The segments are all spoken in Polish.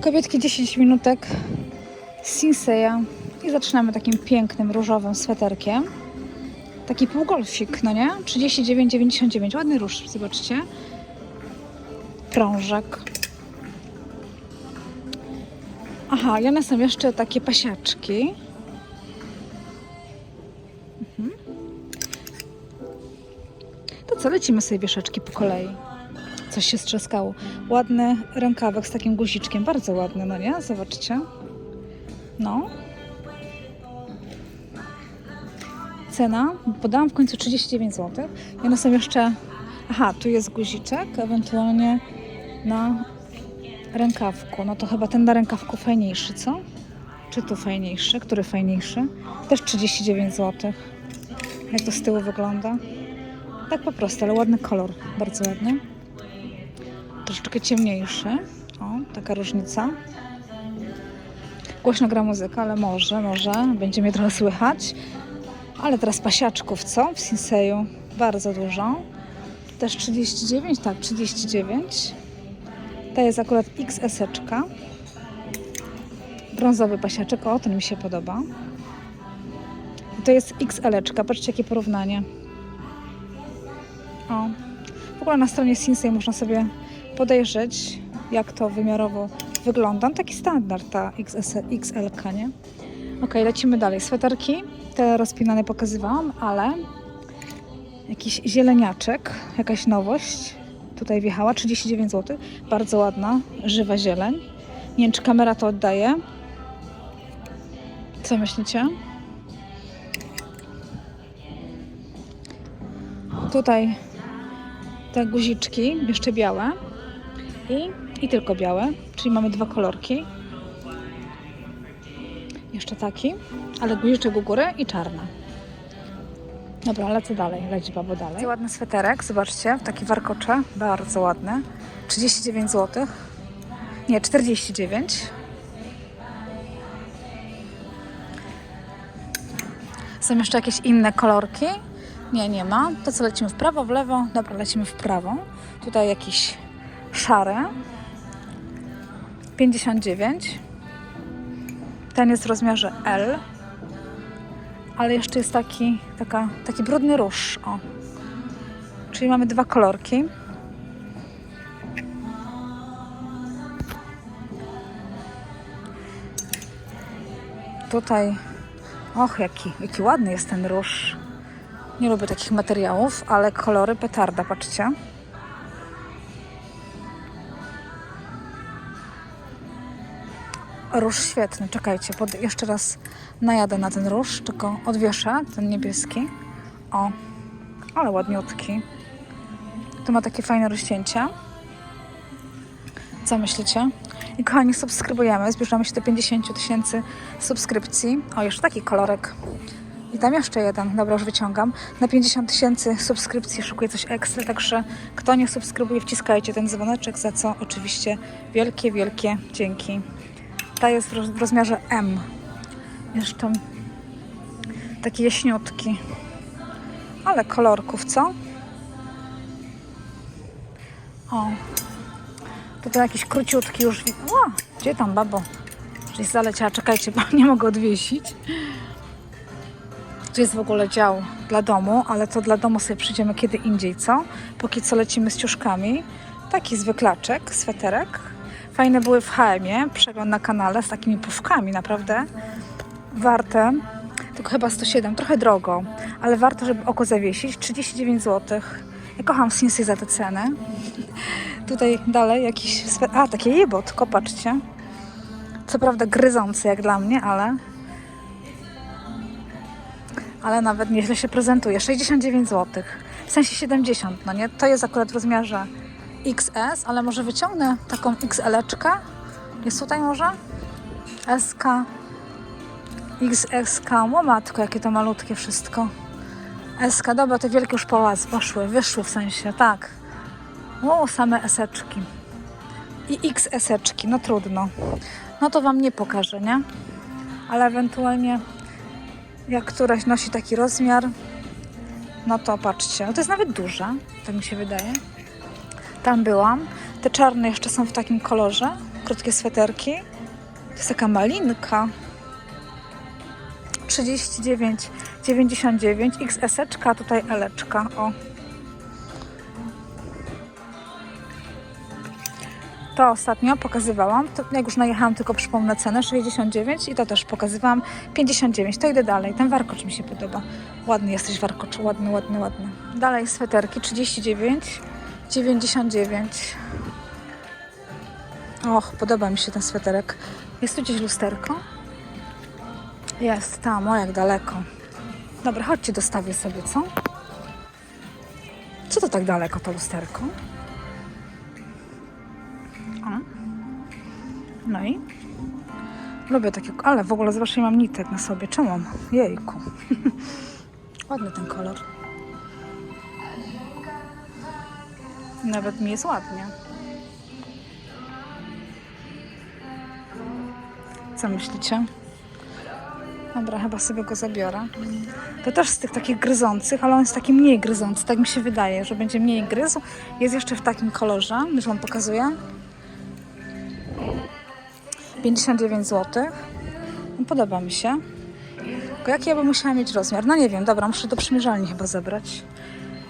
Kobietki 10 minutek Sinseya i zaczynamy takim pięknym różowym sweterkiem. Taki półgolfik, no nie? 39,99. Ładny róż, zobaczcie. Prążek. Aha, i one są jeszcze takie pasiaczki. Mhm. To co, lecimy sobie wieszeczki po kolei. Coś się strzaskało. Ładny rękawek z takim guziczkiem. Bardzo ładny, no nie? Zobaczcie. No. Cena podałam w końcu 39 zł. I one są jeszcze. Aha, tu jest guziczek, ewentualnie na rękawku. No to chyba ten na rękawku fajniejszy, co? Czy tu fajniejszy? Który fajniejszy? Też 39 zł. Jak to z tyłu wygląda? Tak po prostu, ale ładny kolor. Bardzo ładny. Troszeczkę ciemniejszy. O, taka różnica. Głośno gra muzyka, ale może, może. Będzie mnie trochę słychać. Ale teraz pasiaczków, co? W Sinseju bardzo dużo. Też 39, tak, 39. Ta jest akurat XS-eczka. Brązowy pasiaczek, o, ten mi się podoba. I to jest XL-eczka, patrzcie jakie porównanie. O. W ogóle na stronie Sinsei można sobie podejrzeć, jak to wymiarowo wygląda. No, taki standard ta XS, XL, nie? Ok, lecimy dalej. Sweterki, te rozpinane pokazywałam, ale jakiś zieleniaczek, jakaś nowość. Tutaj wjechała, 39 zł. Bardzo ładna, żywa zieleń. Nie wiem, czy kamera to oddaje. Co myślicie? Tutaj te guziczki, jeszcze białe i, i tylko białe, czyli mamy dwa kolorki. Jeszcze taki, ale guziczek u góry i czarna. Dobra, lecę dalej, leć babo dalej. Ładny sweterek, zobaczcie, taki warkocze, bardzo ładny. 39 zł. Nie, 49. Są jeszcze jakieś inne kolorki? Nie, nie ma. To co lecimy w prawo, w lewo? Dobra, lecimy w prawo. Tutaj jakiś szary. 59. Ten jest w rozmiarze L. Ale jeszcze jest taki, taka, taki brudny róż. O. Czyli mamy dwa kolorki. Tutaj, och, jaki, jaki ładny jest ten róż. Nie lubię takich materiałów, ale kolory petarda, patrzcie. Róż świetny, czekajcie, pod, jeszcze raz najadę na ten róż, tylko odwieszę ten niebieski. O, ale ładniutki. Tu ma takie fajne rozcięcia. Co myślicie? I kochani, subskrybujemy. Zbliżamy się do 50 tysięcy subskrypcji. O, jeszcze taki kolorek. I tam jeszcze jeden. Dobra, już wyciągam. Na 50 tysięcy subskrypcji szukuję coś ekstra, także kto nie subskrybuje, wciskajcie ten dzwoneczek, za co oczywiście wielkie, wielkie dzięki. Ta jest w roz- w rozmiarze M. Jeszcze taki jaśniutki. Ale kolorków, co? O. Tutaj jakiś króciutki już. Ła, gdzie tam, babo? Gdzieś zaleciała. Czekajcie, bo nie mogę odwiesić. Tu jest w ogóle dział dla domu, ale to dla domu sobie przyjdziemy kiedy indziej, co? Póki co lecimy z ciuszkami. Taki zwyklaczek, sweterek. Fajne były w HM-ie, przegląd na kanale z takimi puszkami, naprawdę. Warte, tylko chyba 107, trochę drogo, ale warto, żeby oko zawiesić. 39 zł. Ja kocham Sinsy za te ceny. Tutaj dalej jakiś. A, takie jebot, kopaczcie. Co prawda gryzący jak dla mnie, ale ale nawet nieźle się prezentuje. 69 zł. W sensie 70, no nie? To jest akurat w rozmiarze XS, ale może wyciągnę taką XL-eczkę. Jest tutaj może? SK. XSK. O matko, jakie to malutkie wszystko. SK, dobra, te wielkie już połaz, poszły, wyszły w sensie, tak. O, same eseczki. I XS-eczki, no trudno. No to Wam nie pokażę, nie? Ale ewentualnie jak któraś nosi taki rozmiar, no to patrzcie, no to jest nawet duże, tak mi się wydaje. Tam byłam. Te czarne jeszcze są w takim kolorze. krótkie sweterki. To jest taka malinka. 39,99 XS, tutaj Eleczka. O. To ostatnio pokazywałam, to jak już najechałam, tylko przypomnę cenę, 69 i to też pokazywałam, 59, to idę dalej, ten warkocz mi się podoba. Ładny jesteś warkocz, ładny, ładny, ładny. Dalej sweterki, 39, 99. Och, podoba mi się ten sweterek. Jest tu gdzieś lusterko? Jest, tam, o jak daleko. Dobra, chodźcie, dostawię sobie, co? Co to tak daleko, to lusterko? O. No i? Lubię takie, ale w ogóle zobaczcie, mam nitek na sobie. Czemu mam? Jejku. Ładny ten kolor. Nawet mi jest ładnie. Co myślicie? Dobra, chyba sobie go zabiorę. To też z tych takich gryzących, ale on jest taki mniej gryzący. Tak mi się wydaje, że będzie mniej gryzł. Jest jeszcze w takim kolorze, już Wam pokazuję. 59 zł. Podoba mi się. Tylko jaki ja bym musiała mieć rozmiar? No nie wiem, dobra, muszę do przymierzalni chyba zabrać.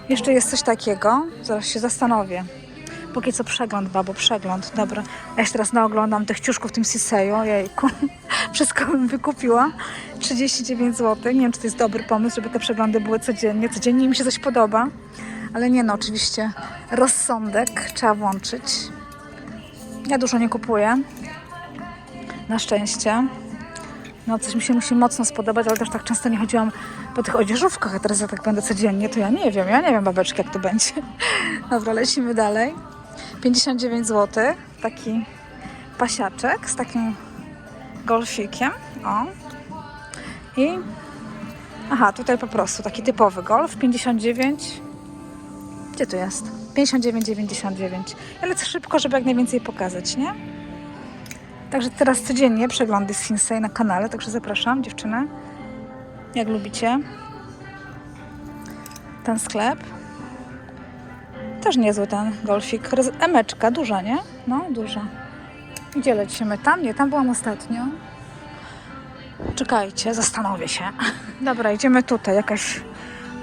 Jeszcze jest coś takiego, zaraz się zastanowię. Póki co przegląd, babo, przegląd. Dobra, ja się teraz naoglądam tych ciuszków w tym Siseju, jejku. Wszystko bym wykupiła. 39 zł. Nie wiem, czy to jest dobry pomysł, żeby te przeglądy były codziennie. Codziennie mi się coś podoba. Ale nie no, oczywiście rozsądek trzeba włączyć. Ja dużo nie kupuję. Na szczęście. No coś mi się musi mocno spodobać, ale też tak często nie chodziłam po tych odzieżówkach, a teraz ja tak będę codziennie, to ja nie wiem, ja nie wiem babeczki jak to będzie. Dobra, lecimy dalej. 59 zł, taki pasiaczek z takim golfikiem, o. I aha, tutaj po prostu taki typowy golf, 59 gdzie tu jest? 59,99. Ja lecę szybko, żeby jak najwięcej pokazać, nie? Także teraz codziennie przeglądy z Hinsei na kanale, także zapraszam dziewczyny, jak lubicie. Ten sklep. Też niezły ten golfik. Emeczka, duża, nie? No, duża. Gdzie lecimy? Tam? Nie, tam byłam ostatnio. Czekajcie, zastanowię się. Dobra, idziemy tutaj. Jakaś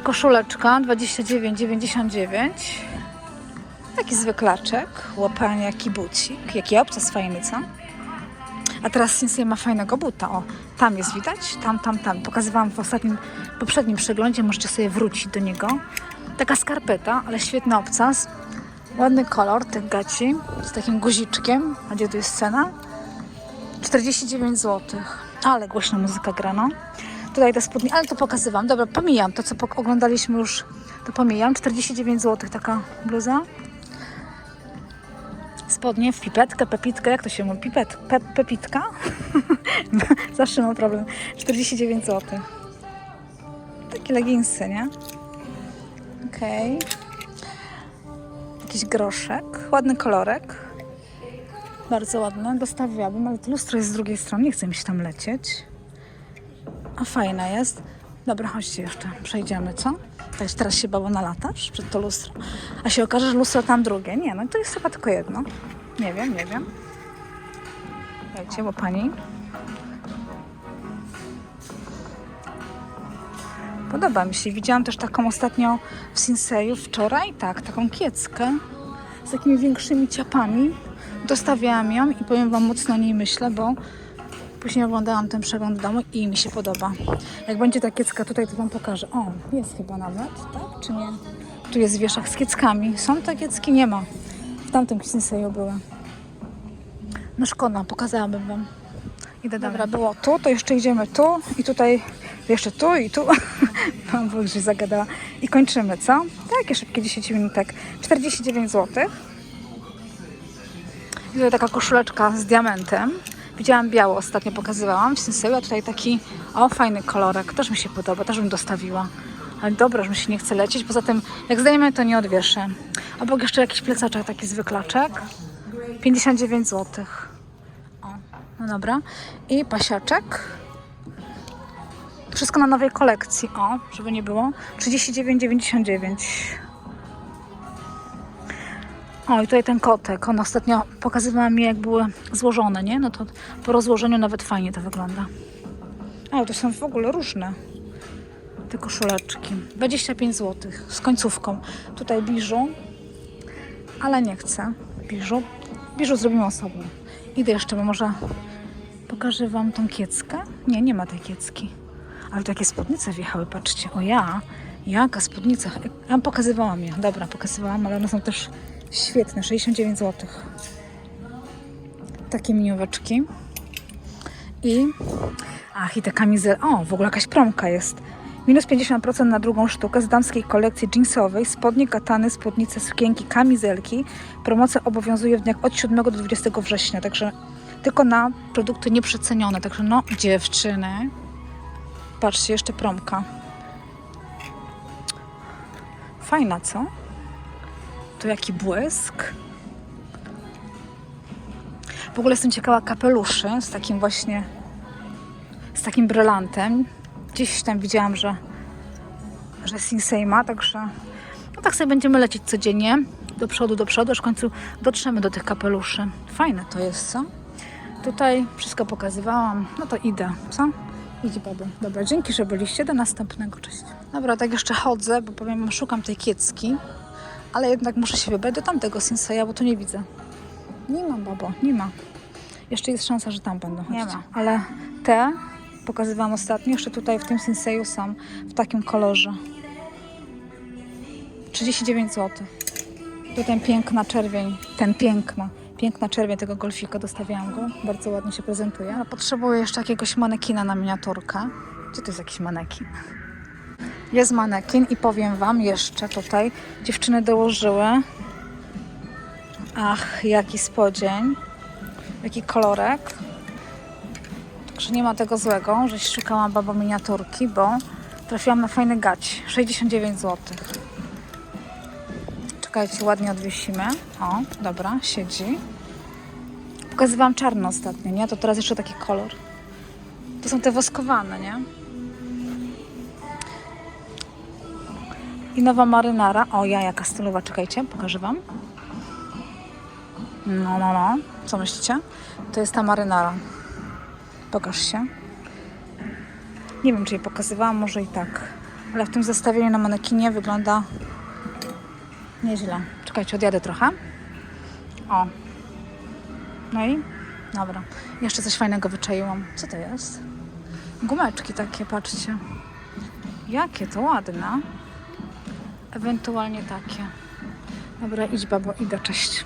koszuleczka 29,99. Taki zwyklaczek. Łapanie, jaki bucik. Jaki obcas fajny, co? A teraz Sensei ma fajnego buta. O, tam jest widać? Tam, tam, tam. Pokazywałam w ostatnim, poprzednim przeglądzie. Możecie sobie wrócić do niego. Taka skarpeta, ale świetny obcas. Ładny kolor tych gaci z takim guziczkiem. A gdzie tu jest cena? 49 zł. Ale głośna muzyka grano. Tutaj te spodnie, ale to pokazywam. Dobra, pomijam to, co oglądaliśmy już. To pomijam. 49 zł taka bluza. Spodnie w pipetkę, pepitkę, jak to się mówi? Pipet, pe, pepitka? Zawsze mam problem. 49 zł. Takie leginsy, nie? Okej. Jakiś groszek. Ładny kolorek. Bardzo ładny. Dostawiłabym, ale lustro jest z drugiej strony. Nie chce mi się tam lecieć. A fajna jest. Dobra, chodźcie jeszcze. Przejdziemy, co? Jest teraz się babo nalatasz przed to lustro. A się okaże, że lustro tam drugie. Nie, no to jest chyba tylko jedno. Nie wiem, nie wiem. Wiecie, bo pani... Podoba mi się. Widziałam też taką ostatnio w Sinseju wczoraj, tak, taką kieckę z takimi większymi ciapami. Dostawiałam ją i powiem Wam, mocno o niej myślę, bo później oglądałam ten przegląd domu i mi się podoba. Jak będzie ta kiecka tutaj, to Wam pokażę. O, jest chyba nawet, tak? Czy nie? Tu jest wieszak z kieckami. Są te kiecki? Nie ma. W tamtym Sinseju były. No szkoda, pokazałabym Wam. Idę Dobra, było tu, to jeszcze idziemy tu i tutaj, jeszcze tu i tu. Mam Bóg, że zagadała. I kończymy, co? Takie szybkie 10 minutek. 49 zł. I tutaj taka koszuleczka z diamentem. Widziałam biało, ostatnio pokazywałam w Sinseju, a tutaj taki, o fajny kolorek, też mi się podoba, też bym dostawiła. Ale dobra, że mi się nie chce lecieć, poza tym jak zdejmę to nie odwieszę. Obok jeszcze jakiś plecaczek, taki zwyklaczek. 59 zł. O, no dobra. I pasiaczek. Wszystko na nowej kolekcji, o, żeby nie było. 39,99. O, i tutaj ten kotek. On ostatnio pokazywała mi, jak były złożone, nie? No to po rozłożeniu nawet fajnie to wygląda. O, to są w ogóle różne te koszuleczki. 25 zł z końcówką. Tutaj biżu, ale nie chcę biżu. Biżu zrobimy osobno. Idę jeszcze, bo może pokażę Wam tą kieckę. Nie, nie ma tej kiecki. Ale takie spódnice wjechały, patrzcie. O ja, jaka spódnica. Ja pokazywałam je. Dobra, pokazywałam, ale one są też świetne. 69 zł. Takie minióweczki. I Ach, i ta kamizel. O, w ogóle jakaś promka jest. Minus 50% na drugą sztukę z damskiej kolekcji jeansowej. Spodnie, katany, spódnice, sukienki, kamizelki. Promocja obowiązuje w dniach od 7 do 20 września, także tylko na produkty nieprzecenione. Także no, dziewczyny. Patrzcie, jeszcze promka. Fajna, co? To jaki błysk. W ogóle jestem ciekawa kapeluszy z takim właśnie z takim brylantem. Gdzieś tam widziałam, że, że Sinsei ma, także no tak sobie będziemy lecieć codziennie do przodu, do przodu, aż w końcu dotrzemy do tych kapeluszy. Fajne to jest, co? Tutaj wszystko pokazywałam, no to idę, co? Idź babo. Dobra, dzięki, że byliście. Do następnego. Cześć. Dobra, tak jeszcze chodzę, bo powiem, szukam tej kiecki, ale jednak muszę się wybrać do tamtego Sinseya, bo tu nie widzę. Nie ma, babo, nie ma. Jeszcze jest szansa, że tam będą. Nie ma. Ale te pokazywałam ostatnio, jeszcze tutaj w tym Sinseju są w takim kolorze. 39 zł. To ten piękna czerwień, ten piękna, piękna czerwień tego golfika, dostawiałam go. Bardzo ładnie się prezentuje. Ale potrzebuję jeszcze jakiegoś manekina na miniaturkę. Gdzie to jest jakiś manekin? Jest manekin i powiem Wam jeszcze tutaj, dziewczyny dołożyły. Ach, jaki spodzień, jaki kolorek. Także nie ma tego złego, że szukałam babo miniaturki, bo trafiłam na fajny gać. 69 zł. Czekajcie, ładnie odwiesimy. O, dobra, siedzi. Pokazywałam czarno ostatnio, nie? To teraz jeszcze taki kolor. To są te woskowane, nie? I nowa marynara. O, ja jaka stylowa, czekajcie, pokażę Wam. No, no, no. Co myślicie? To jest ta marynara. Pokaż się. Nie wiem, czy jej pokazywałam, może i tak. Ale w tym zestawieniu na manekinie wygląda nieźle. Czekajcie, odjadę trochę. O. No i? Dobra. Jeszcze coś fajnego wyczaiłam. Co to jest? Gumeczki takie, patrzcie. Jakie to ładne. Ewentualnie takie. Dobra, idź babo, idę, cześć.